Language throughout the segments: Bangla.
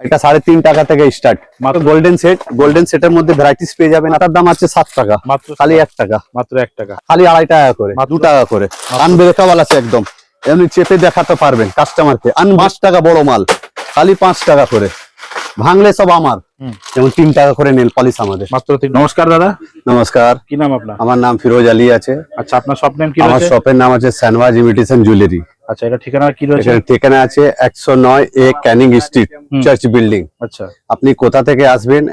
এটা সাড়ে তিন টাকা থেকে স্টার্ট মাত্র গোল্ডেন সেট গোল্ডেন সেটের মধ্যে ভ্যারাইটিস পেয়ে যাবেন। তার দাম আছে সাত টাকা। মাত্র খালি এক টাকা। মাত্র এক টাকা। খালি আড়াই টাকা করে মাত্র- দু টাকা করে। আনব্রেকেবল আছে একদম। এমনি চেপে দেখাতে পারবেন কাস্টমারকে আন পাঁচ টাকা বড় মাল। খালি পাঁচ টাকা করে। ভাঙলে সব আমার। যেমন তিন টাকা করে নেল পলিশ আমাদের। মাত্র নমস্কার দাদা। নমস্কার। কি নাম আপনার? আমার নাম ফিরোজ আলী আছে। আচ্ছা আপনার শপ নেম কি আমার শপের নাম আছে সানওয়াজ ইমিটেশন জুয়েলারি আচ্ছা এটা ঠিকানা কি রয়েছে ঠিকানা আছে একশো নয় A Canning Street. Church building আচ্ছা আপনি কোথা থেকে আসবেন।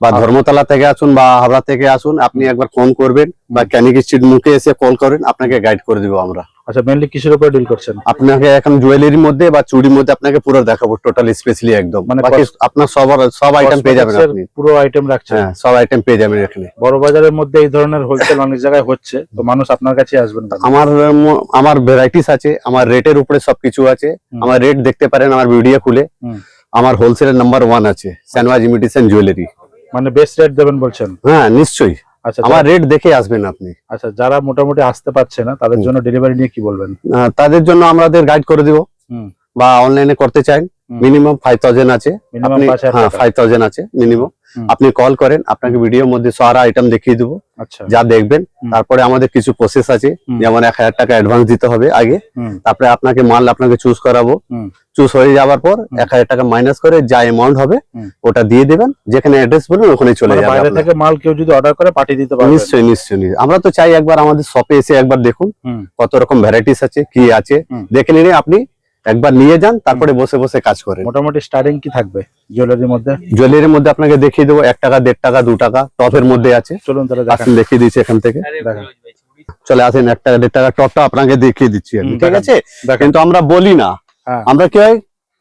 বা ধর্মতলা থেকে আসুন বা হাওড়া থেকে আসুন আপনি একবার ফোন করবেন বা ক্যানিং স্ট্রিট মুখে এসে কল করেন আপনাকে গাইড করে দিব আমরা। আচ্ছা মেনলি কিসের উপরে ডিল করছেন? আপনাকে এখন জুয়েলারির মধ্যে বা চুড়ির মধ্যে আপনাকে পুরো দেখাবো টোটাল স্পেশালি একদম। মানে বাকি আপনার সব সব আইটেম পেয়ে যাবেন আপনি। পুরো আইটেম রাখছেন? হ্যাঁ সব আইটেম পেয়ে যাবেন এখানে। বড় বাজারের মধ্যে এই ধরনের হোলসেল অনেক জায়গায় হচ্ছে তো মানুষ আপনার কাছে আসবেন আমার আমার ভ্যারাইটিস আছে আমার রেটের উপরে সবকিছু আছে। আমার রেট দেখতে পারেন আমার ভিডিও খুলে। আমার হোলসেলের নাম্বার ওয়ান আছে স্যানওয়াজ ইমিটেশন জুয়েলারি মানে বেস্ট রেট দেবেন বলছেন? হ্যাঁ নিশ্চয়ই। আচ্ছা আমার রেট দেখে আসবেন আপনি। আচ্ছা যারা মোটামুটি আসতে পারছে না তাদের জন্য ডেলিভারি নিয়ে কি বলবেন? তাদের জন্য আমাদের গাইড করে দিব। হুম। বা অনলাইনে করতে চান মিনিমাম ফাইভ থাউজেন্ড আছে। মিনিমাম আপনি হ্যাঁ। ফাইভ থাউজেন্ড আছে মিনিমাম। আপনি কল করেন আপনাকে ভিডিওর মধ্যে সারা আইটেম দেখিয়ে দেবো। আচ্ছা। যা দেখবেন তারপরে আমাদের কিছু প্রসেস আছে যেমন এক হাজার টাকা অ্যাডভান্স দিতে হবে আগে। তারপরে আপনাকে মাল আপনাকে চুজ করাবো। চুজ হয়ে যাওয়ার পর এক হাজার টাকা মাইনাস করে যা অ্যামাউন্ট হবে ওটা দিয়ে দেবেন। যেখানে অ্যাড্রেস বলবেন ওখানে চলে মানে যাবে বাইরে থেকে মাল কেউ যদি অর্ডার করে পাঠিয়ে দিতে পারবে। নিশ্চয়ই নিশ্চয়ই নিশ্চয়ই। আমরা তো চাই একবার আমাদের শপে এসে একবার দেখুন কত রকম ভ্যারাইটিস আছে কি আছে। দেখে নিলে আপনি একবার নিয়ে যান তারপরে বসে বসে কাজ করেন। মোটামুটি স্টার্টিং কি থাকবে জুয়েলারির মধ্যে? জুয়েলারির মধ্যে আপনাকে দেখিয়ে দেবো এক টাকা দেড় টাকা দু টাকা টপের মধ্যে আছে। চলুন তাহলে আসুন দেখিয়ে দিচ্ছি এখান থেকে। চলে আসেন এক টাকা দেড় টাকা টপটা আপনাকে দেখিয়ে দিচ্ছি আমি ঠিক আছে? কিন্তু আমরা বলি না। হ্যাঁ। আমরা কি হয়?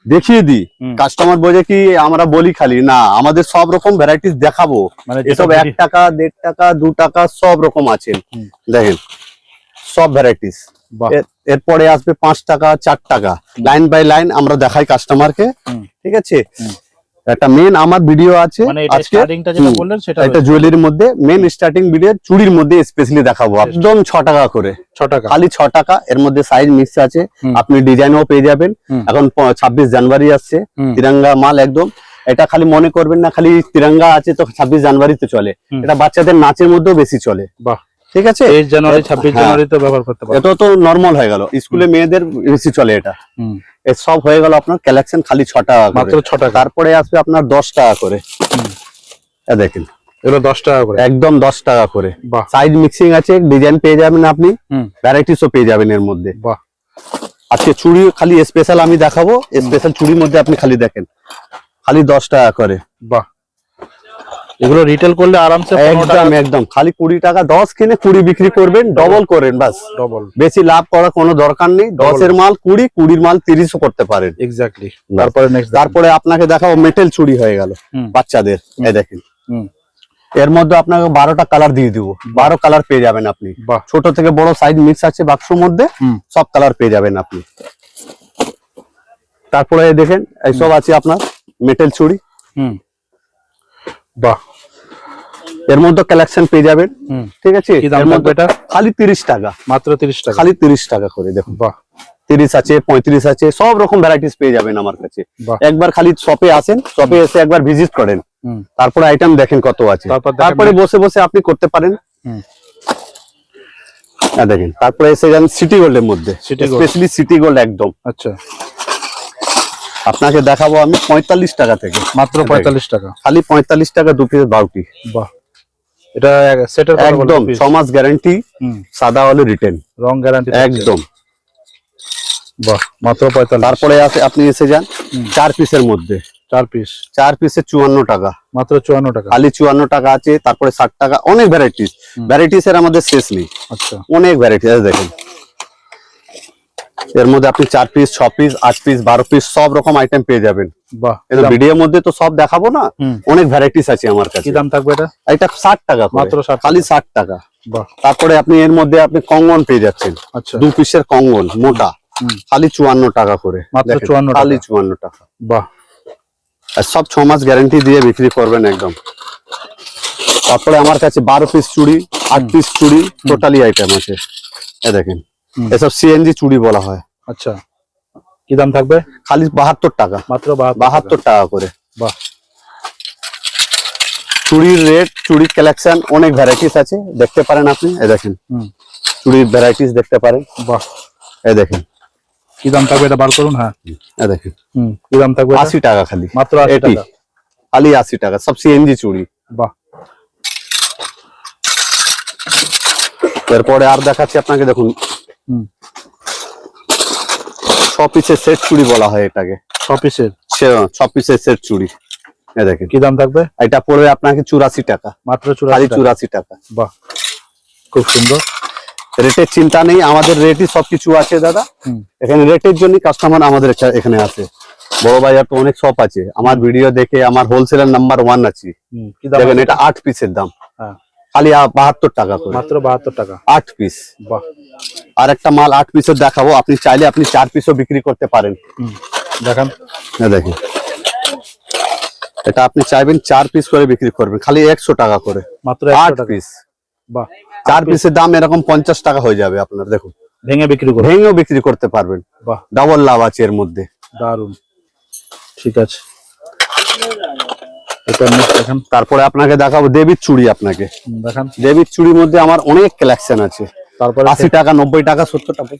দেখিয়ে দিই। কাস্টমার বোঝে কি আমরা বলি খালি। না আমাদের সব রকম ভ্যারাইটিস দেখাবো। মানে এসব এক টাকা দেড় টাকা দু টাকা সব রকম আছে। দেখেন সব ভ্যারাইটিস এরপরে আসবে পাঁচ টাকা চার টাকা। লাইন বাই লাইন আমরা দেখাই কাস্টমারকে। ঠিক আছে? একটা মেন আমার ভিডিও আছে মানে আজকে। একটা জুয়েলারির মধ্যে মেন স্টার্টিং ভিডিও চুড়ির মধ্যে স্পেশালি দেখাবো। একদম ছ টাকা করে। ছ টাকা। খালি ছ টাকা এর মধ্যে সাইজ মিক্স আছে। আপনি ডিজাইনও পেয়ে যাবেন। এখন ছাব্বিশ জানুয়ারি আসছে। তিরঙ্গা মাল একদম। এটা খালি মনে করবেন না খালি তিরঙ্গা আছে তো ছাব্বিশ জানুয়ারিতে চলে। এটা বাচ্চাদের নাচের মধ্যেও বেশি চলে। বাহ। ঠিক আছে? তেইশ জানুয়ারি ছাব্বিশ। জানুয়ারি তো ব্যবহার করতে পারবে এটা তো নর্মাল হয়ে গেল। স্কুলে মেয়েদের বেশি চলে এটা। সব হয়ে গেল আপনার কালেকশন খালি ছ টাকা মাত্র ছ টাকা। তারপরে আসবে আপনার দশ টাকা করে। দেখেন। এগুলো দশ টাকা করে। একদম দশ টাকা করে। বাহ। সাইজ মিক্সিং আছে ডিজাইন পেয়ে যাবেন আপনি। হুম। ভ্যারাইটিসও পেয়ে যাবেন এর মধ্যে। বাহ। আজকে চুড়ি খালি স্পেশাল আমি দেখাবো। স্পেশাল চুড়ির মধ্যে আপনি খালি দেখেন। খালি দশ টাকা করে। বাহ। এগুলো রিটেল করলে আরামসে একদম একদম। খালি কুড়ি টাকা দশ কিনে কুড়ি বিক্রি করবেন ডবল করেন বাস ডবল বেশি লাভ করার কোনো দরকার নেই। দশের মাল কুড়ি কুড়ির মাল তিরিশও করতে পারেন। এক্স্যাক্টলি তারপরে নেক্সট তারপরে আপনাকে দেখাবো মেটেল চুড়ি হয়ে গেল বাচ্চাদের। এই দেখেন। এর মধ্যে আপনাকে বারোটা কালার দিয়ে দিব। বারো কালার পেয়ে যাবেন আপনি। ছোট থেকে বড় সাইজ মিক্স আছে বাক্সর মধ্যে সব কালার পেয়ে যাবেন আপনি। তারপরে দেখেন এইসব আছে আপনার মেটেল চুড়ি হুম। বাহ। এর মধ্যে কালেকশন পেয়ে যাবেন। ঠিক আছে? এর মধ্যে এটা? খালি তিরিশ টাকা। মাত্র তিরিশ টাকা। খালি তিরিশ টাকা করে দেখুন বাহ। তিরিশ আছে পঁয়ত্রিশ আছে সব রকম ভ্যারাইটিস পেয়ে যাবেন আমার কাছে। একবার খালি শপে আসেন শপে এসে একবার ভিজিট করেন। তারপরে আইটেম দেখেন কত আছে। তারপরে বসে বসে আপনি করতে পারেন। হ্যাঁ দেখেন তারপরে এসে যান সিটি গোল্ডের মধ্যে। স্পেশালি সিটি গোল্ড একদম। আচ্ছা। আপনাকে দেখাবো আমি পঁয়তাল্লিশ টাকা থেকে। মাত্র পঁয়তাল্লিশ টাকা। খালি পঁয়তাল্লিশ টাকা দু পিস বাউটি। বাহ। এটা সেটের একদম ছ মাস গ্যারান্টি সাদা হলে রিটেন রং গ্যারান্টি একদম। বাহ মাত্র পঁয়তাল্লিশ। তারপরে আছে আপনি এসে যান চার পিসের মধ্যে। চার পিস চার পিসে চুয়ান্ন টাকা। মাত্র চুয়ান্ন টাকা। খালি চুয়ান্ন টাকা আছে তারপরে ষাট টাকা অনেক ভ্যারাইটিস ভ্যারাইটিস এর আমাদের শেষ নেই। আচ্ছা। অনেক ভ্যারাইটিস দেখেন। এর মধ্যে আপনি চার পিস ছ পিস আট পিস বারো পিস সব রকম আইটেম পেয়ে যাবেন। ভিডিওর মধ্যে তো সব দেখাবো না অনেক ভ্যারাইটিস আছে আমার কাছে। দাম থাকবে এটা? এটা ষাট টাকা মাত্র খালি ষাট টাকা। বাহ। তারপরে আপনি এর মধ্যে আপনি কঙ্গন পেয়ে যাচ্ছেন। আচ্ছা। দু পিসের কঙ্গন মোটা। খালি চুয়ান্ন টাকা করে। মাত্র দেখেন, 54 খালি চুয়ান্ন টাকা। বাহ। আর সব ছ মাস গ্যারান্টি দিয়ে বিক্রি করবেন একদম। তারপরে আমার কাছে বারো পিস চুড়ি আট পিস চুড়ি টোটালি আইটেম আছে। এ দেখেন। এসব সিএনজি চুড়ি বলা হয়। আচ্ছা। কি দাম থাকবে? খালি বাহাত্তর টাকা। মাত্র বাহাত্তর টাকা। করে। বাহ। চুড়ির রেট চুড়ির কালেকশন অনেক ভ্যারাইটিস আছে। দেখতে পারেন আপনি এই দেখেন। চুড়ির ভ্যারাইটিস দেখতে পারেন। বাহ। এ দেখেন। কি দাম থাকবে এটা বার করুন হ্যাঁ। এই দেখেন। হুম কি দাম থাকবে এটা? আশি টাকা খালি। মাত্র এটি। টাকা। খালি আশি টাকা। সব সিএনজি চুড়ি বাহ। এরপরে আর দেখাচ্ছি আপনাকে দেখুন। ছ পিসের সেট চুড়ি বলা হয় এটাকে। ছ পিসের সে- ছ পিসের সেট চুড়ি। দেখেন। কি দাম থাকবে? এটা পড়বে আপনাকে চুরাশি টাকা। মাত্র চুরাশি চুরাশি টাকা। বাহ খুব সুন্দর। রেটের চিন্তা নেই আমাদের রেটই সবকিছু আছে দাদা। এখানে রেটের জন্য কাস্টমার আমাদের এখানে আছে। বড় বাজার তো অনেক শপ আছে। আমার ভিডিও দেখে আমার হোলসেলার নাম্বার ওয়ান দেখেন আছে? এটা আট পিসের দাম। হ্যাঁ। খালি বাহাত্তর টাকা করে। মাত্র বাহাত্তর টাকা। আট পিস বাহ। আর একটা মাল আট পিসের দেখাবো। আপনি চাইলে আপনি চার পিসও বিক্রি করতে পারেন। দেখান। না দেখেন এটা আপনি চাইবেন চার পিস করে বিক্রি করবেন। খালি একশো টাকা করে। মাত্র আট পিস বাহ। চার পিসের দাম এরকম পঞ্চাশ টাকা হয়ে যাবে আপনার দেখুন। ভেঙে বিক্রি করো ভেঙেও বিক্রি করতে পারবেন। বাহ। ডাবল লাভ আছে এর মধ্যে। দারুণ ঠিক আছে। এটা দেখান তারপরে আপনাকে দেখাবো দেবীর চুড়ি আপনাকে। দেখান। দেবীর চুড়ির মধ্যে আমার অনেক কালেকশন আছে। তারপরে আশি টাকা নব্বই টাকা সত্তর টাকা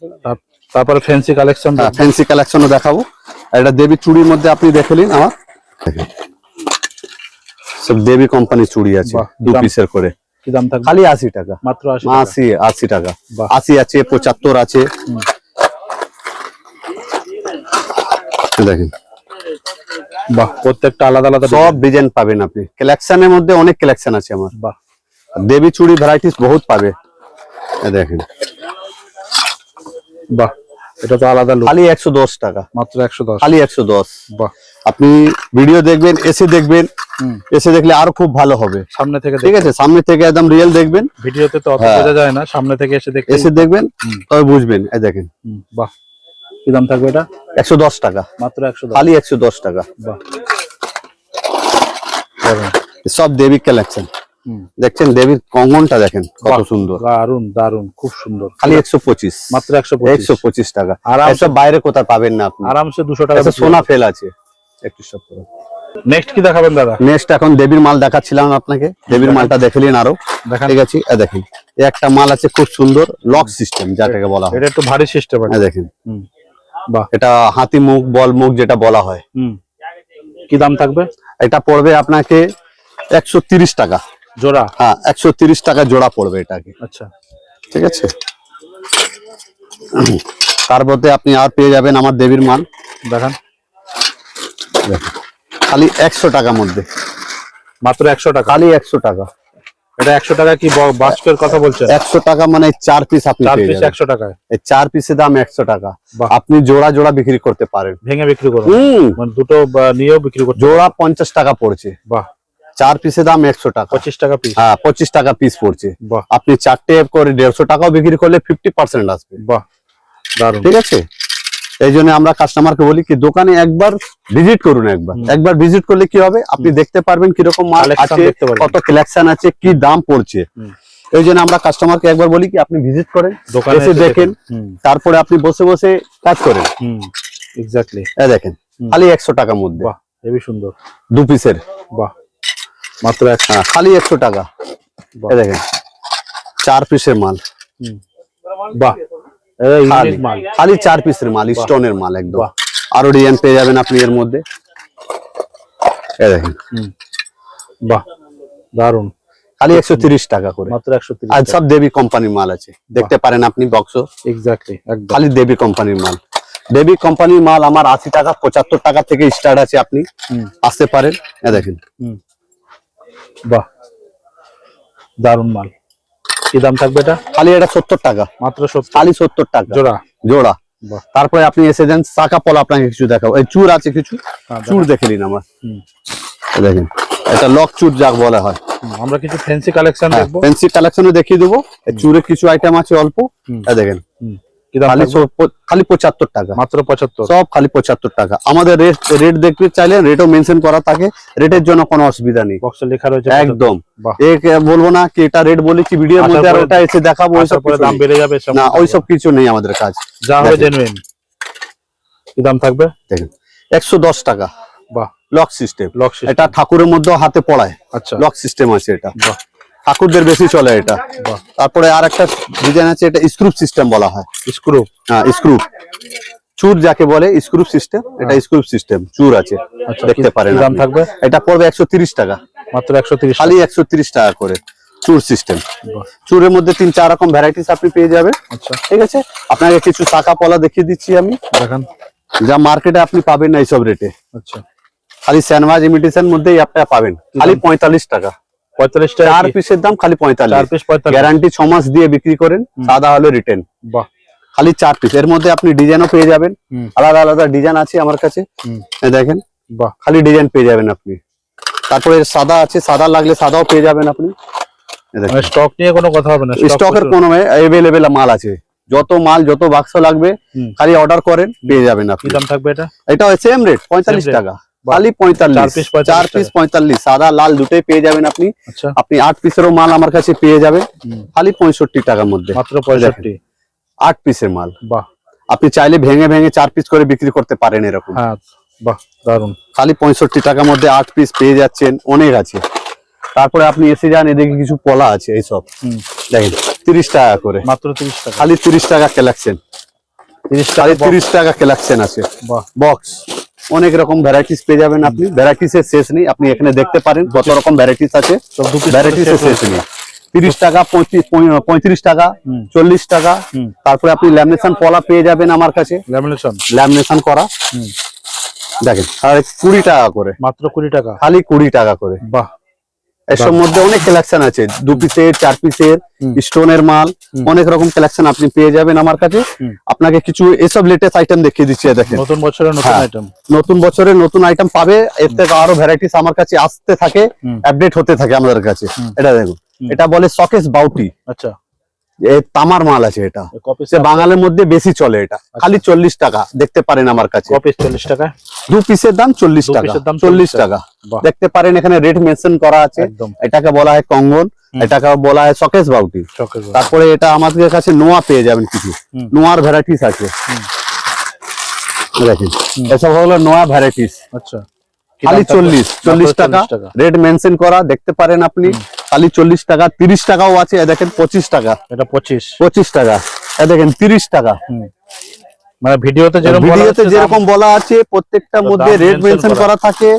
তারপরে ফ্যান্সি কালেকশন ফ্যান্সি কালেকশনও দেখাবো। এটা দেবীর চুড়ির মধ্যে আপনি দেখে নিন আমার। সব দেবী কোম্পানি চুড়ি আছে দু পিসের করে। খালি আশি টাকা। মাত্র আশি আশি টাকা। আশি আছে পঁচাত্তর আছে। দেখেন। বাহ প্রত্যেকটা আলাদা আলাদা সব ডিজাইন পাবেন আপনি। কালেকশনের মধ্যে অনেক কালেকশন আছে আমার। বাহ। দেবী চুড়ি ভ্যারাইটিস বহুত পাবে। দেখেন। বাহ এটা তো আলাদা খালি একশো দশ টাকা। মাত্র একশো দশ। খালি একশো দশ। বাহ। আপনি ভিডিও দেখবেন এসে দেখবেন এসে দেখলে আরও খুব ভালো হবে। সামনে থেকে ঠিক আছে সামনে থেকে একদম রিয়েল দেখবেন। ভিডিওতে তো অত হ্যাঁ। বোঝা যায় না সামনে থেকে এসে দেখতে। এসে দেখবেন তবে বুঝবেন। এই দেখেন। বাহ। কি দাম থাকবে এটা? একশো দশ টাকা। মাত্র একশো দশ। খালি একশো দশ টাকা। সব দেবী কালেকশন দেখছেন দেবীর কঙ্গনটা দেখেন কত সুন্দর। দারুণ দারুণ খুব সুন্দর। খালি একশো পঁচিশ। মাত্র একশো একশো পঁচিশ টাকা। আরামসে- বাইরে কোথাও পাবেন না আপনি। আরামসে দুশো টাকা সোনা ফেল আছে। একটু সব নেক্সট কি দেখাবেন দাদা? নেক্সট এখন দেবীর মাল দেখাচ্ছিলাম আপনাকে। দেবীর মালটা দেখে নিন আরও। ঠিক আছে? দেখেন একটা মাল আছে খুব সুন্দর লক সিস্টেম যেটাকে বলা হয়। এটা একটু ভারী সিস্টেম দেখেন। এটা হাতি মুখ বল মুখ যেটা বলা হয়। হুম। কি দাম থাকবে? এটা পড়বে আপনাকে একশো টাকা। জোড়া? হ্যাঁ একশো টাকা জোড়া পড়বে এটাকে। আচ্ছা। ঠিক আছে? তার মধ্যে আপনি আর পেয়ে যাবেন আমার দেবীর মাল দেখান। খালি একশো টাকার মধ্যে। মাত্র একশো টাকা। খালি একশো টাকা। এটা একশো টাকা কি বাস্কের কথা বলছেন? একশো টাকা মানে চার পিস আপনি চার পিস যাবেন। একশো টাকায়। এই চার পিসের দাম একশো টাকা। বাহ। আপনি জোড়া জোড়া বিক্রি করতে পারেন। ভেঙে বিক্রি করুন। মানে দুটো নিয়েও বিক্রি করতে জোড়া পঞ্চাশ টাকা পড়ছে। বাহ। চার পিসের দাম একশো টাকা। পঁচিশ টাকা পিস হ্যাঁ পঁচিশ টাকা পিস পড়ছে। বাহ। আপনি চারটে করে দেড়শো টাকাও বিক্রি করলে ফিফটি পার্সেন্ট আসবে। বাহ। ঠিক আছে? এই জন্য আমরা কাস্টমারকে বলি কি দোকানে একবার ভিজিট করুন একবার। একবার ভিজিট করলে কি হবে? আপনি দেখতে পারবেন কীরকম মাল আছে কত কালেকশন আছে কি দাম পড়ছে। এই জন্য আমরা কাস্টমারকে একবার বলি কি আপনি ভিজিট করেন দোকানে এসে দেখেন তারপরে আপনি বসে বসে কাজ করেন। এক্স্যাক্টলি এই দেখেন খালি একশো টাকার মধ্যে। বাহ হেবি সুন্দর। দু পিসের বাহ মাত্র এক হ্যাঁ খালি একশো টাকা। বাহ। এই দেখেন চার পিসের মাল। বাহ। খালি। চার পিসের মাল স্টোনের মাল একদম। আরও ডিজাইন পেয়ে যাবেন আপনি এর মধ্যে। দেখেন। বাহ দারুণ খালি একশো তিরিশ টাকা করে। মাত্র একশো আর সব দেবী কোম্পানির মাল আছে। দেখতে পারেন আপনি বক্স এক্স্যাক্টলি খালি দেবী কোম্পানির মাল। দেবী কোম্পানির মাল আমার আশি টাকা পঁচাত্তর টাকা থেকে স্টার্ট আছে আপনি। আসতে পারেন। দেখেন। বাহ। দারুণ মাল। কি দাম থাকবে এটা? খালি এটা সত্তর টাকা। মাত্র খালি সত্তর টাকা। জোড়া। জোড়া। তারপরে আপনি এসে দেন চাকা পলা আপনাকে কিছু দেখাবো। এই চুর আছে কিছু? চুর দেখে নিন আমার। দেখেন এটা লক চুর যাক বলা হয়। আমরা কিছু ফ্যান্সি কালেকশন ফেন্সি দেখব। ফ্যান্সি কালেকশনও দেখিয়ে দেবো। চুরের চুরে কিছু আইটেম আছে অল্প। দেখেন। খালি পঁচাত্তর টাকা। মাত্র পঁচাত্তর। সব খালি পঁচাত্তর টাকা। আমাদের রেট রেট দেখতে চাইলে রেটও মেনশন করা থাকে। রেটের জন্য কোনো অসুবিধা নেই। লেখা রয়েছে একদম। বলব না কি এটা রেট বলি কি ভিডিওর মধ্যে আর ওটা এসে দেখাবো ওইসব দাম। বেড়ে যাবে না ওইসব কিছু নেই আমাদের কাজ। যা হবে। জেনুইন কি দাম থাকবে? দেখেন। একশো দশ টাকা। বাহ। লক সিস্টেম লক এটা ঠাকুরের মধ্যে হাতে পড়ায়। আচ্ছা। লক সিস্টেম আছে এটা। বাহ। ঠাকুরদের বেশি চলে এটা। তারপরে আর একটা ডিজাইন আছে এটা স্ক্রুপ সিস্টেম বলা হয়। স্ক্রু হ্যাঁ স্ক্রুপ চুর যাকে বলে স্ক্রুপ সিস্টেম এটা স্ক্রুপ সিস্টেম চুর আছে। আচ্ছা দেখতে পারেন দাম থাকবে? এটা পড়বে একশো টাকা। মাত্র একশো তিরিশ খালি একশো তিরিশ টাকা করে চুর সিস্টেম চুরের মধ্যে তিন চার রকম ভ্যারাইটিস আপনি পেয়ে যাবেন। আচ্ছা। ঠিক আছে? আপনাকে কিছু টাকা পলা দেখিয়ে দিচ্ছি আমি। দেখান। যা মার্কেটে আপনি পাবেন না এইসব রেটে আচ্ছা। খালি স্যানওয়াজ ইমিটেশন মধ্যেই আপনারা পাবেন। খালি পঁয়তাল্লিশ টাকা। পঁয়তাল্লিশ টাকা চার? পিসের দাম খালি চার পিস পঁয়তাল্লিশ। গ্যারান্টি ছ মাস দিয়ে বিক্রি করেন সাদা হলে রিটেন। বাহ। খালি চার পিস এর মধ্যে আপনি ডিজাইনও পেয়ে যাবেন। আলাদা আলাদা ডিজাইন আছে আমার কাছে। দেখেন। বাহ। খালি ডিজাইন পেয়ে যাবেন আপনি। তারপরে সাদা আছে সাদা লাগলে সাদাও পেয়ে যাবেন আপনি। দেখেন। মানে স্টক নিয়ে কোনো কথা হবে না স্টকের কোনো এভেলেবেল মাল আছে। যত মাল যত বাক্স লাগবে খালি অর্ডার করেন পেয়ে যাবেন আপনি। দাম থাকবে এটা? এটা সেম রেট পঁয়তাল্লিশ টাকা। খালি পঁয়তাল্লিশ। piece 45 চার পিস পঁয়তাল্লিশ। সাদা লাল দুটোই পেয়ে যাবেন আপনি। আচ্ছা। আপনি আট পিসেরও মাল আমার কাছে পেয়ে যাবেন। খালি পঁয়ষট্টি টাকার মধ্যে। মাত্র পঁয়ষট্টি। আট পিসের মাল। বাহ। আপনি চাইলে ভেঙে ভেঙে চার পিস করে বিক্রি করতে পারেন এরকম। হ্যাঁ বাহ দারুণ খালি পঁয়ষট্টি টাকার মধ্যে আট পিস পেয়ে যাচ্ছেন অনেক আছে। তারপরে আপনি এসে যান এদিকে কিছু পলা আছে এইসব দেখেন তিরিশ টাকা করে। মাত্র তিরিশ টাকা। খালি তিরিশ টাকা কালেকশন তিরিশ টাকা তিরিশ টাকা কালেকশন আছে। বাহ। বক্স অনেক রকম ভ্যারাইটিস পেয়ে যাবেন আপনি। ভ্যারাইটিসের শেষ নেই আপনি এখানে দেখতে পারেন কত রকম ভ্যারাইটিস আছে। ভ্যারাইটিসের শেষ নেই। তিরিশ টাকা পঁয়ত্রিশ টাকা চল্লিশ টাকা। তারপরে আপনি ল্যামিনেশন পলা পেয়ে যাবেন আমার কাছে। ল্যামিনেশন ল্যামিনেশন করা। দেখেন আর কুড়ি টাকা করে। মাত্র কুড়ি টাকা? খালি কুড়ি টাকা করে। বাহ। এসব মধ্যে অনেক কালেকশন আছে। দু পিসের চার পিসের। স্টোনের মাল অনেক রকম কালেকশন আপনি পেয়ে যাবেন আমার কাছে। আপনাকে কিছু এসব লেটেস্ট আইটেম দেখিয়ে দিচ্ছি দেখেন। নতুন বছরের নতুন হ্যাঁ। আইটেম নতুন বছরের নতুন আইটেম পাবে এর থেকে আরও ভ্যারাইটিস আমার কাছে আসতে থাকে আপডেট হতে থাকে আমাদের কাছে। এটা দেখুন। এটা বলে সকেস বাউটি আচ্ছা। তামার মাল আছে এটা। সে বাঙালির মধ্যে বেশি চলে এটা। আচ্ছা। খালি চল্লিশ টাকা দেখতে পারেন আমার কাছে। কপিস চল্লিশ টাকা দু পিসের দাম চল্লিশ টাকা। চল্লিশ টাকা। দেখতে পারেন এখানে রেট মেনশন করা আছে। এটাকে বলা হয় কঙ্গন। এটাকে বলা হয় সকেস বাউটি। তারপরে এটা আমাদের কাছে নোয়া পেয়ে যাবেন কিছু। নোয়ার ভ্যারাইটিস আছে। দেখেন। এসব হলো নোয়া ভ্যারাইটিস আচ্ছা। খালি চল্লিশ চল্লিশ টাকা। রেট মেনশন করা দেখতে পারেন আপনি। খালি চল্লিশ টাকা তিরিশ টাকাও আছে দেখেন পঁচিশ টাকা। এটা পঁচিশ। পঁচিশ টাকা দেখেন তিরিশ টাকা। মানে ভিডিওতে যেরকম ভিডিওতে যেরকম বলা আছে প্রত্যেকটা মধ্যে মেনশন করা। থাকে।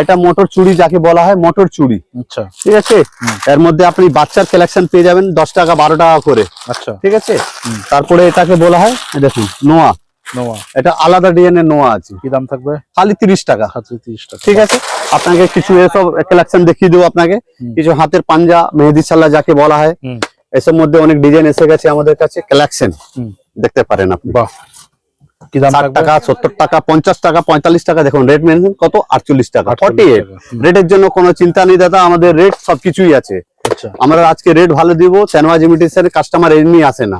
এটা মোটর চুড়ি যাকে বলা হয় মোটর চুড়ি আচ্ছা। ঠিক আছে। এর মধ্যে আপনি বাচ্চার কালেকশন পেয়ে যাবেন দশ টাকা বারো টাকা করে। আচ্ছা। ঠিক আছে? তারপরে এটাকে বলা হয় দেখুন নোয়া। নোয়া। এটা আলাদা ডিজাইনের নোয়া আছে। কি দাম থাকবে? খালি তিরিশ টাকা। তিরিশ টাকা। ঠিক আছে? আপনাকে কিছু এসব কালেকশন দেখিয়ে দেবো আপনাকে। কিছু হাতের পাঞ্জা মেহেদি যাকে বলা হয়। এসব মধ্যে অনেক ডিজাইন এসে গেছে আমাদের কাছে কালেকশন দেখতে পারেন আপনি। বাহ। কি দাম টাকা সত্তর টাকা পঞ্চাশ টাকা পঁয়তাল্লিশ টাকা দেখুন রেট মেনশন কত? আটচল্লিশ টাকা ফর্টি এইট রেটের জন্য কোনো চিন্তা নেই দাদা আমাদের রেট সবকিছুই আছে। আচ্ছা। আমরা আজকে রেট ভালো দিব স্যানওয়াজ ইমিটেশনের কাস্টমার এমনি আসে না।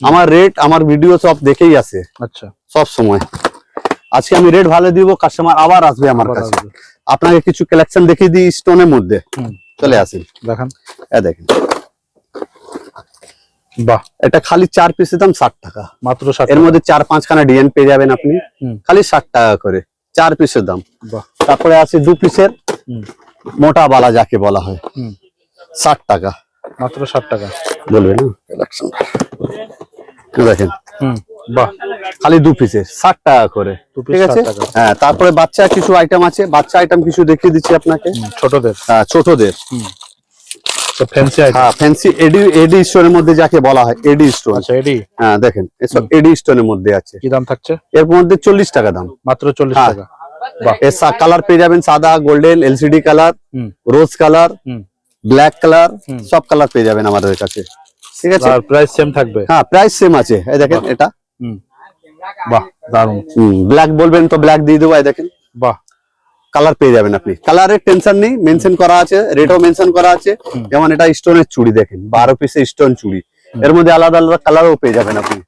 আমার রেট আমার ভিডিও সব দেখেই আছে। আচ্ছা। সব সময়। আজকে আমি রেট ভালো দিব কাস্টমার আবার আসবে আমার কাছে। আপনাকে কিছু কালেকশন দেখিয়ে দিই স্টোনের মধ্যে। চলে আসেন। দেখান। এ দেখেন। বাহ। এটা খালি চার পিসের দাম ষাট টাকা। মাত্র ষাট এর মধ্যে চার পাঁচখানা ডিজাইন পেয়ে যাবেন আপনি। হুম। খালি ষাট টাকা করে। চার পিসের দাম। বাহ। তারপরে আছে দু পিসের মোটা বালা যাকে বলা হয়। ষাট টাকা। মাত্র ষাট টাকা। বলবে না? এই দেখেন। বাহ। খালি দু পিসের ষাট টাকা করে। ঠিক আছে? হ্যাঁ তারপরে বাচ্চা কিছু আইটেম আছে। বাচ্চা আইটেম কিছু দেখিয়ে দিচ্ছি আপনাকে। ছোটদের। হ্যাঁ, ছোটদের। ফ্যান্সি হ্যাঁ ফ্যান্সি এডি এডি স্টোনের মধ্যে যাকে বলা হয় এডি স্টোন আচ্ছা এডি হ্যাঁ দেখেন এসব এডি স্টোনের মধ্যে আছে। কি দাম থাকছে? এর মধ্যে চল্লিশ টাকা দাম। মাত্র চল্লিশ হ্যাঁ। টাকা। এর কালার পেয়ে যাবেন সাদা golden LCD colour rose colour black colour সব কালার পেয়ে যাবেন আমাদের কাছে। ঠিক আছে? আর প্রাইস সেম থাকবে। হ্যাঁ প্রাইস সেম আছে। এই দেখেন এটা। হুম। বাহ দারুণ ব্ল্যাক বলবেন তো ব্ল্যাক দিয়ে দেবো এই দেখেন। বাহ। কালার পেয়ে যাবেন আপনি। কালারের টেনশন নেই মেনশন করা আছে রেটও মেনশন করা আছে। যেমন এটা স্টোনের চুড়ি দেখেন বারো পিসের স্টোন চুড়ি। এর মধ্যে আলাদা আলাদা কালারও পেয়ে যাবেন আপনি।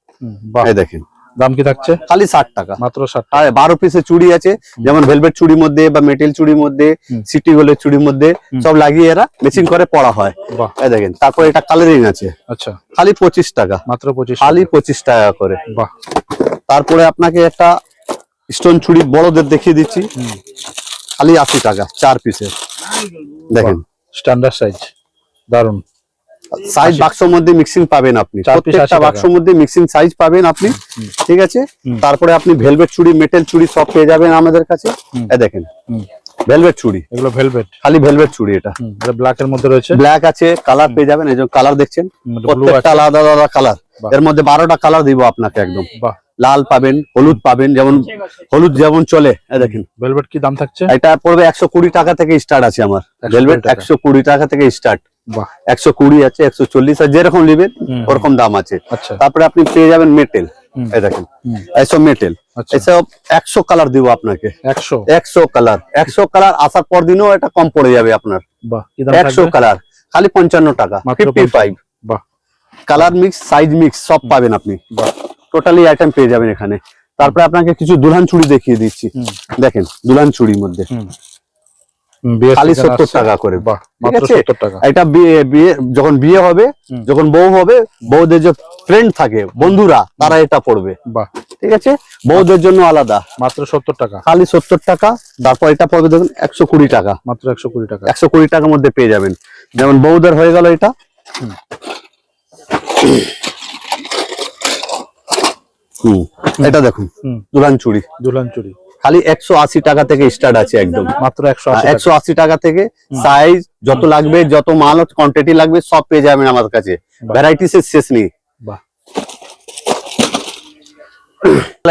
এই দেখেন। দাম কি থাকছে? খালি ষাট টাকা। মাত্র ষাট আর বারো পিসের চুড়ি আছে যেমন ভেলভেট চুড়ির মধ্যে বা মেটেল চুড়ির মধ্যে সিটি গোলের চুড়ির মধ্যে সব লাগিয়ে এরা মেচিং করে পড়া হয়। দেখেন তারপর এটা কালারিং আছে। আচ্ছা। খালি পঁচিশ টাকা। মাত্র পঁচিশ খালি পঁচিশ টাকা করে। বাহ। তারপরে আপনাকে একটা স্টোন চুড়ি বড়দের দেখিয়ে দিচ্ছি। খালি আশি টাকা চার পিসের দেখেন। স্ট্যান্ডার্ড সাইজ দারুণ সাইজ বাক্সের মধ্যে মিক্সিং পাবেন আপনি। প্রত্যেকটা 80 বাক্সের মধ্যে মিক্সিং সাইজ পাবেন আপনি ঠিক আছে? তারপরে আপনি ভেলভেট চুড়ি মেটেল চুড়ি সব পেয়ে যাবেন আমাদের কাছে। দেখেন ভেলভেট চুড়ি। এগুলো ভেলভেট খালি ভেলভেট চুড়ি এটা। এটা ব্ল্যাক এর মধ্যে রয়েছে। ব্ল্যাক আছে কালার পেয়ে যাবেন। এই যে কালার দেখছেন প্রত্যেকটা আলাদা আলাদা কালারের মধ্যে বারোটা কালার দিব আপনাকে একদম। বাহ। লাল পাবেন হলুদ পাবেন যেমন হলুদ যেমন চলে দেখেন। ভেলভেট কি দাম থাকছে? এটা পড়বে একশো কুড়ি টাকা থেকে স্টার্ট আছে আমার। 120 ভেলভেট একশো কুড়ি টাকা থেকে স্টার্ট একশো কুড়ি আছে একশো চল্লিশ আর যেরকম নেবেন ওরকম দাম আছে। আচ্ছা। তারপরে আপনি পেয়ে যাবেন মেটেল। দেখেন। মেটেল আচ্ছা। এসব একশো কালার দিব আপনাকে। একশো? একশো কালার একশো কালার আসার পর দিনও এটা কম পড়ে যাবে আপনার। বাহ একশো কালার খালি পঞ্চান্ন টাকা ফিফটি ফাইভ বাহ। কালার মিক্স সাইজ মিক্স সব পাবেন আপনি। বাহ। টোটালি আইটেম পেয়ে যাবেন এখানে। তারপরে আপনাকে কিছু দুলহান চুড়ি দেখিয়ে দিচ্ছি। দেখেন দুলহান চুড়ির মধ্যে। খালি সত্তর টাকা করে। বাহ ঠিক মাত্র আছে? এটা বিয়ে বিয়ে যখন বিয়ে হবে যখন বউ হবে বউদের যে ফ্রেন্ড থাকে বন্ধুরা তারা এটা পড়বে। বাহ। ঠিক আছে? বউদের জন্য আলাদা। মাত্র সত্তর টাকা। খালি সত্তর টাকা তারপর এটা পড়বে দেখুন একশো কুড়ি টাকা। মাত্র একশো কুড়ি টাকা। একশো কুড়ি টাকার মধ্যে পেয়ে যাবেন। যেমন বউদের হয়ে গেল এটা। হুম। এটা দেখুন দুলান চুড়ি। দুলান চুরি খালি একশো আশি টাকা থেকে স্টার্ট আছে একদম। মাত্র একশো আশি একশো আশি টাকা থেকে সাইজ যত লাগবে যত মাল কোয়ান্টিটি লাগবে সব পেয়ে যাবেন আমার কাছে। ভ্যারাইটিস এর শেষ নেই।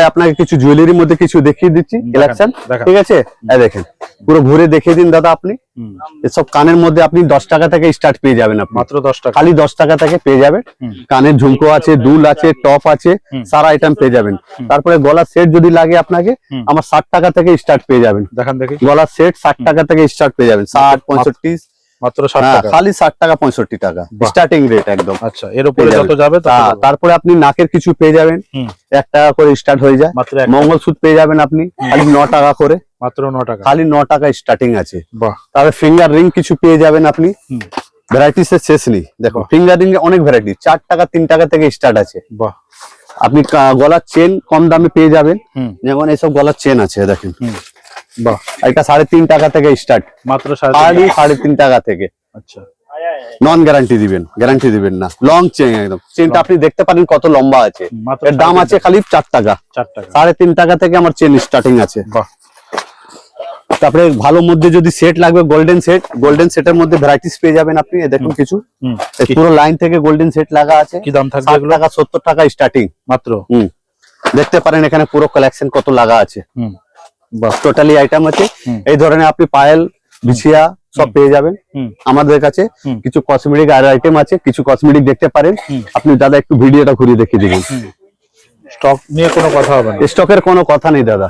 আপনাকে কিছু জুয়েলারির মধ্যে কিছু দেখিয়ে দিচ্ছি কালেকশন ঠিক আছে? দেখেন পুরো ঘুরে দেখিয়ে দিন দাদা আপনি। এসব কানের মধ্যে আপনি দশ টাকা থেকে স্টার্ট পেয়ে যাবেন মাত্র দশ টাকা। খালি দশ টাকা থেকে পেয়ে যাবেন। কানের ঝুমকো আছে দুল আছে টপ আছে সারা আইটেম পেয়ে যাবেন। তারপরে গলার সেট যদি লাগে আপনাকে আমার ষাট টাকা থেকে স্টার্ট পেয়ে যাবেন। দেখান দেখি। গলার সেট ষাট টাকা থেকে স্টার্ট পেয়ে যাবেন। ষাট পঁয়ষট্টি মাত্র হ্যাঁ, টাকা। খালি ষাট টাকা পঁয়ষট্টি টাকা। স্টার্টিং রেট একদম। আচ্ছা এর উপরে যত যাবে। তারপরে আপনি নাকের কিছু পেয়ে যাবেন। এক টাকা করে স্টার্ট হয়ে যায়। মঙ্গলসূত্র পেয়ে যাবেন আপনি। খালি ন টাকা করে। মাত্র ন টাকা। খালি ন টাকা স্টার্টিং আছে। বাহ। তারপরে ফিঙ্গার রিং কিছু পেয়ে যাবেন আপনি। হুম, ভ্যারাইটিস এর শেষ নেই। দেখো ফিঙ্গার রিং অনেক ভ্যারাইটি চার টাকা তিন টাকা থেকে স্টার্ট আছে। বাহ। আপনি গলার চেন কম দামে পেয়ে যাবেন। যেমন এইসব গলার চেন আছে দেখেন। এটা সাড়ে তিন টাকা থেকে স্টার্ট মাত্র সাড়ে তিন সাড়ে তিন টাকা থেকে। আচ্ছা। নন গ্যারান্টি দিবেন গ্যারান্টি দিবেন না। লং চেন একদম। চেনটা আপনি দেখতে পারেন কত লম্বা আছে। এর দাম আছে খালি চার টাকা। চার টাকা। সাড়ে তিন টাকা থেকে আমার চেন স্টার্টিং আছে। বাহ। তারপরে ভালো মধ্যে যদি সেট লাগবে গোল্ডেন সেট গোল্ডেন সেটের মধ্যে ভ্যারাইটিস পেয়ে যাবেন আপনি। দেখুন কিছু। পুরো লাইন থেকে গোল্ডেন সেট লাগা আছে। কি দাম থাকবে এগুলো? টাকা সত্তর টাকা স্টার্টিং মাত্র? দেখতে পারেন এখানে পুরো কালেকশন কত লাগা আছে। হুম। টোটালি আইটেম আছে। এই ধরনের আপনি পায়েল বিছিয়া সব পেয়ে যাবেন আমাদের কাছে। কিছু কসমেটিক আর আইটেম আছে কিছু কসমেটিক দেখতে পারেন। আপনি দাদা একটু ভিডিওটা ঘুরিয়ে দেখিয়ে দিবেন। স্টক নিয়ে কোনো কথা হবে না। স্টকের কোনো কথা নেই দাদা।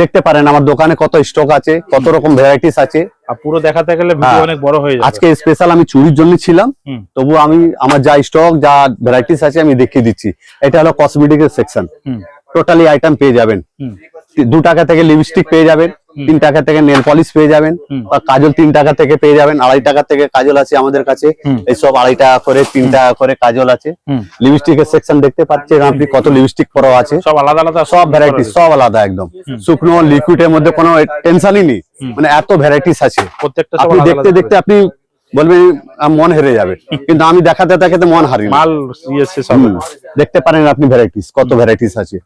দেখতে পারেন আমার দোকানে কত স্টক আছে কত রকম ভ্যারাইটিস আছে। পুরো দেখাতে গেলে ভিডিও হ্যাঁ। অনেক বড় হয়ে যাবে। আজকে স্পেশাল আমি চুরির জন্য ছিলাম। তবু আমি আমার যা স্টক যা ভ্যারাইটিস আছে আমি দেখিয়ে দিচ্ছি। এটা হলো কসমেটিকের সেকশন টোটালি আইটেম পেয়ে যাবেন। দু টাকা থেকে লিপস্টিক পেয়ে যাবেন তিন টাকা থেকে নেল পলিশ পেয়ে যাবেন বা কাজল তিন টাকা থেকে পেয়ে যাবেন আড়াই টাকা থেকে কাজল আছে আমাদের কাছে। এইসব আড়াই টাকা করে তিন টাকা করে কাজল আছে। লিপস্টিকের সেকশন দেখতে পাচ্ছেন আপনি কত লিপস্টিক পরো আছে। সব আলাদা আলাদা সব ভ্যারাইটি সব আলাদা একদম। শুকনো লিকুইড এর মধ্যে কোনো টেনশনই নেই। মানে এত ভ্যারাইটিস আছে। প্রত্যেকটা আপনি দেখতে দেখতে আপনি বলবেন আহ, মন হেরে যাবে। কিন্তু আমি দেখাতে দেখাতে মন হারি মাল ইয়ে দেখতে পারেন আপনি ভ্যারাইটিস কত ভ্যারাইটিস আছে।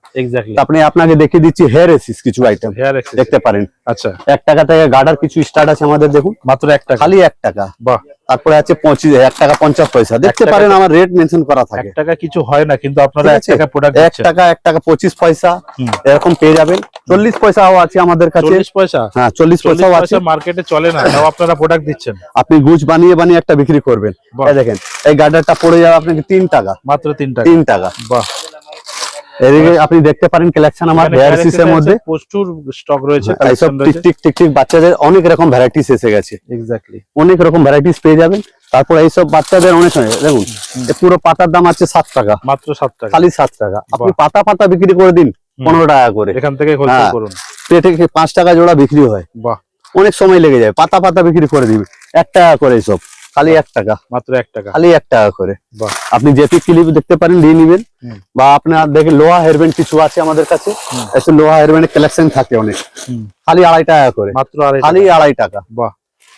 আপনি আপনাকে দেখিয়ে দিচ্ছি হেয়ার এসিস কিছু আইটেম দেখতে পারেন। আচ্ছা। এক টাকা থেকে গার্ডার কিছু স্টার্ট আছে আমাদের দেখুন। মাত্র এক টাকা। খালি এক টাকা। বাহ। তারপরে আছে পঁচিশ এক টাকা পঞ্চাশ পয়সা। দেখতে পারেন আমার রেট মেনশন করা এক থাকে টাকা কিছু হয় না কিন্তু আপনারা এক টাকা প্রোডাক্ট এক টাকা এক টাকা পঁচিশ পয়সা। এরকম পেয়ে যাবেন। চল্লিশ পয়সাও আছে আমাদের কাছে। চল্লিশ পয়সা? হ্যাঁ চল্লিশ চল্লিশ পয়সাও আছে। মার্কেটে চলে না তাও আপনারা প্রোডাক্ট দিচ্ছেন। আপনি গুজ বানিয়ে বানিয়ে একটা বিক্রি করবেন। দেখেন এই গার্ডারটা পড়ে যাবে আপনাকে তিন টাকা। মাত্র তিন টাকা। তিন টাকা। বাহ। এদিকে আপনি দেখতে পারেন কালেকশন আমার ভ্যারাইটিস এর মধ্যে। প্রচুর স্টক রয়েছে এইসব কালেকশন টিক টিক টিক টিক বাচ্চাদের অনেক রকম ভ্যারাইটিস এসে গেছে। এক্স্যাক্টলি অনেক রকম ভ্যারাইটিস পেয়ে যাবেন। তারপর এইসব বাচ্চাদের অনেক সময় দেখুন এই পুরো পাতার দাম আছে সাত টাকা। মাত্র সাত টাকা। খালি সাত টাকা। আপনি পাতা পাতা বিক্রি করে দিন পনেরো টাকা করে। এখান থেকে হোলসেল হ্যাঁ। করুন। পেটে খেয়ে পাঁচ টাকা জোড়া বিক্রি হয়। বাহ। অনেক সময় লেগে যায় পাতা পাতা বিক্রি করে দিবে। এক টাকা করে সব খালি এক টাকা। মাত্র এক টাকা। খালি এক টাকা করে। বাহ। আপনি যেটি ক্লিপ দেখতে পারেন নিয়ে নিবেন। বা আপনার দেখেন লোহা হেয়ারব্যান্ড কিছু আছে আমাদের কাছে। লোহা হেয়ারব্যান্ডের কালেকশন থাকে অনেক। খালি আড়াই টাকা করে। মাত্র খালি আড়াই টাকা। বাহ।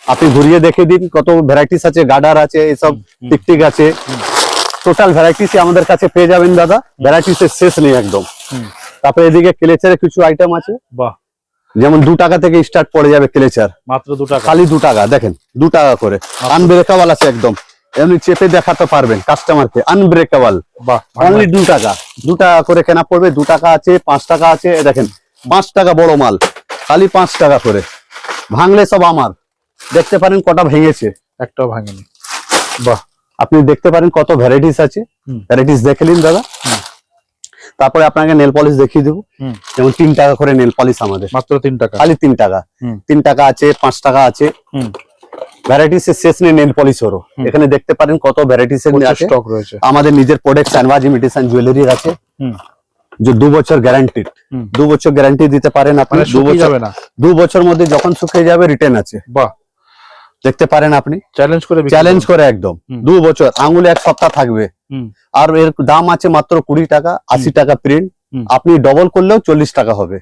আপনি ঘুরিয়ে দেখে দিন কত ভ্যারাইটিস আছে গার্ডার আছে এসব। টিকটিক আছে। টোটাল ভ্যারাইটিস আমাদের কাছে পেয়ে যাবেন দাদা। ভ্যারাইটিস শেষ নেই একদম। তারপরে এদিকে ক্লেচারের কিছু আইটেম আছে। বাহ। যেমন দু টাকা থেকে স্টার্ট পড়ে যাবে ক্লেচার মাত্র দু টাকা। খালি দু টাকা দেখেন দু টাকা করে। আনব্রেকেবল আছে একদম। এমনি চেপে দেখাতে পারবেন কাস্টমারকে আনব্রেকেবল বাহ অনলি দু টাকা। দু টাকা করে কেনা পড়বে দু টাকা আছে পাঁচ টাকা আছে দেখেন পাঁচ টাকা বড় মাল খালি পাঁচ টাকা করে। ভাঙলে সব আমার। দেখতে পারেন কটা ভেঙেছে। একটাও ভাঙেনি। বাহ। আপনি দেখতে পারেন কত ভ্যারাইটিস আছে। ভ্যারাইটিস দেখে নিন দাদা। তারপরে আপনাকে নেল পলিশ দেখিয়ে দেবো। যেমন তিন টাকা করে নেল পলিশ আমাদের। মাত্র তিন টাকা। খালি তিন টাকা। তিন টাকা আছে পাঁচ টাকা আছে। ভ্যারাইটিস শেষ নেই নেল হুম। এখানে দেখতে পারেন কত ভ্যারাইটিস আছে। স্টক রয়েছে। আমাদের নিজের প্রোডাক্ট ইমিটেশন জুয়েলারি আছে। যে দু বছর গ্যারান্টিড দু বছর গ্যারান্টি দিতে পারেন আপনি। মানে দু বছর না। দু বছর মধ্যে যখন শুকিয়ে যাবে রিটার্ন আছে। বাহ। দেখতে পারেন আপনি। চ্যালেঞ্জ করে চ্যালেঞ্জ করে একদম। দু বছর। আঙুলে এক সপ্তাহ থাকবে। আর এর দাম আছে মাত্র কুড়ি টাকা আশি টাকা প্রিন্ট আপনি ডবল করলেও চল্লিশ টাকা হবে।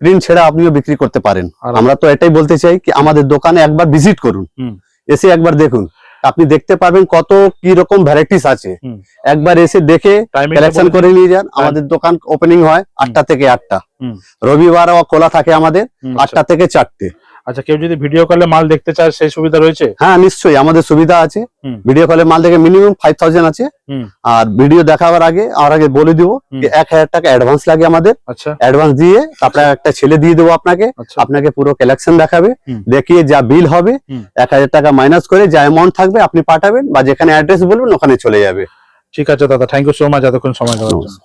প্রিন্ট ছেড়ে আপনিও বিক্রি করতে পারেন। আমরা তো এটাই বলতে চাই কি আমাদের দোকানে একবার ভিজিট করুন। এসে একবার দেখুন। আপনি দেখতে পারবেন কত কি রকম ভ্যারাইটিস আছে। একবার এসে দেখে কালেকশন করে নিয়ে যান। আমাদের দোকান ওপেনিং হয় আটটা থেকে আটটা। রবিবার খোলা থাকে আমাদের আটটা থেকে চারটে। আচ্ছা কেউ যদি ভিডিও কলে মাল দেখতে চায় সেই সুবিধা রয়েছে? হ্যাঁ নিশ্চয়ই আমাদের সুবিধা আছে। ভিডিও কলে মাল দেখে মিনিমাম ফাইভ থাউজেন্ড আছে। আর ভিডিও দেখাবার আগে আর আগে বলে দিব এক হাজার টাকা অ্যাডভান্স লাগে আমাদের। আচ্ছা। অ্যাডভান্স দিয়ে তারপরে একটা ছেলে দিয়ে দেবো আপনাকে। আচ্ছা। আপনাকে পুরো কালেকশন দেখাবে। দেখিয়ে যা বিল হবে এক হাজার টাকা মাইনাস করে যা অ্যামাউন্ট থাকবে আপনি পাঠাবেন বা যেখানে অ্যাড্রেস বলবেন ওখানে চলে যাবে। ঠিক আছে দাদা থ্যাংক ইউ সো মাচ এতক্ষণ সময় দেওয়ার জন্য।